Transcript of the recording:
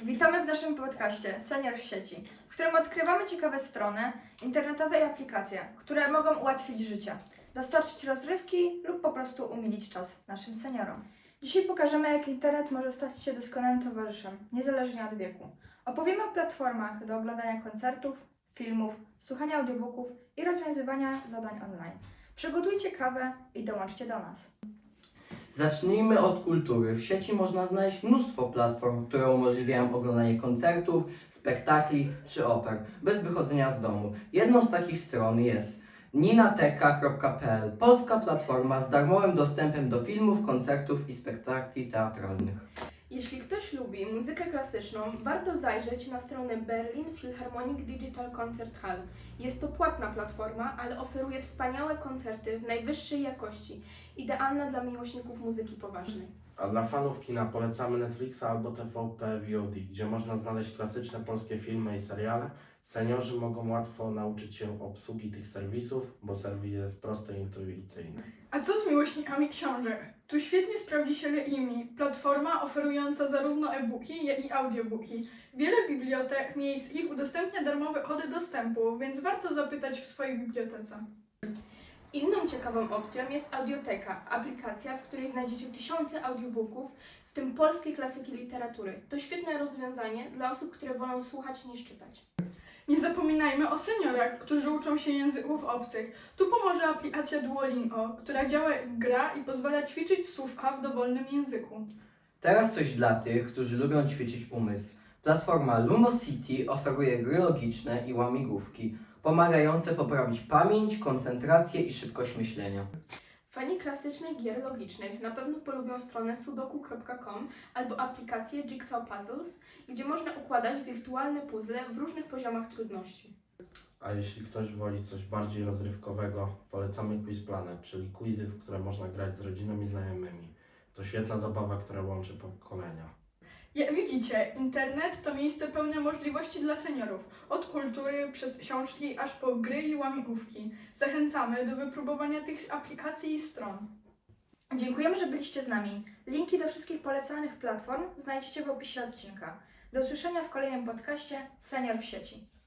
Witamy w naszym podcaście Senior w sieci, w którym odkrywamy ciekawe strony internetowe i aplikacje, które mogą ułatwić życie, dostarczyć rozrywki lub po prostu umilić czas naszym seniorom. Dzisiaj pokażemy, jak internet może stać się doskonałym towarzyszem, niezależnie od wieku. Opowiemy o platformach do oglądania koncertów, filmów, słuchania audiobooków i rozwiązywania zadań online. Przygotujcie kawę i dołączcie do nas. Zacznijmy od kultury. W sieci można znaleźć mnóstwo platform, które umożliwiają oglądanie koncertów, spektakli czy oper bez wychodzenia z domu. Jedną z takich stron jest ninateka.pl, polska platforma z darmowym dostępem do filmów, koncertów i spektakli teatralnych. Jeśli ktoś lubi muzykę klasyczną, warto zajrzeć na stronę Berlin Philharmonic Digital Concert Hall. Jest to płatna platforma, ale oferuje wspaniałe koncerty w najwyższej jakości, idealna dla miłośników muzyki poważnej. A dla fanów kina polecamy Netflixa albo TVP VOD, gdzie można znaleźć klasyczne polskie filmy i seriale. Seniorzy mogą łatwo nauczyć się obsługi tych serwisów, bo serwis jest prosty i intuicyjny. A co z miłośnikami książek? Tu świetnie sprawdzi się Leimi, platforma oferująca zarówno e-booki, jak i audiobooki. Wiele bibliotek, miejsc ich udostępnia darmowe kody dostępu, więc warto zapytać w swojej bibliotece. Inną ciekawą opcją jest Audioteka, aplikacja, w której znajdziecie tysiące audiobooków, w tym polskiej klasyki literatury. To świetne rozwiązanie dla osób, które wolą słuchać niż czytać. Nie zapominajmy o seniorach, którzy uczą się języków obcych. Tu pomoże aplikacja Duolingo, która działa jak gra i pozwala ćwiczyć słówka w dowolnym języku. Teraz coś dla tych, którzy lubią ćwiczyć umysł. Platforma Lumosity oferuje gry logiczne i łamigłówki, pomagające poprawić pamięć, koncentrację i szybkość myślenia. Fani klasycznych gier logicznych na pewno polubią stronę sudoku.com albo aplikację Jigsaw Puzzles, gdzie można układać wirtualne puzzle w różnych poziomach trudności. A jeśli ktoś woli coś bardziej rozrywkowego, polecamy Quiz Planet, czyli quizy, w które można grać z rodziną i znajomymi. To świetna zabawa, która łączy pokolenia. Jak widzicie, internet to miejsce pełne możliwości dla seniorów. Od kultury przez książki aż po gry i łamigłówki. Zachęcamy do wypróbowania tych aplikacji i stron. Dziękujemy, że byliście z nami. Linki do wszystkich polecanych platform znajdziecie w opisie odcinka. Do usłyszenia w kolejnym podcaście Senior w sieci.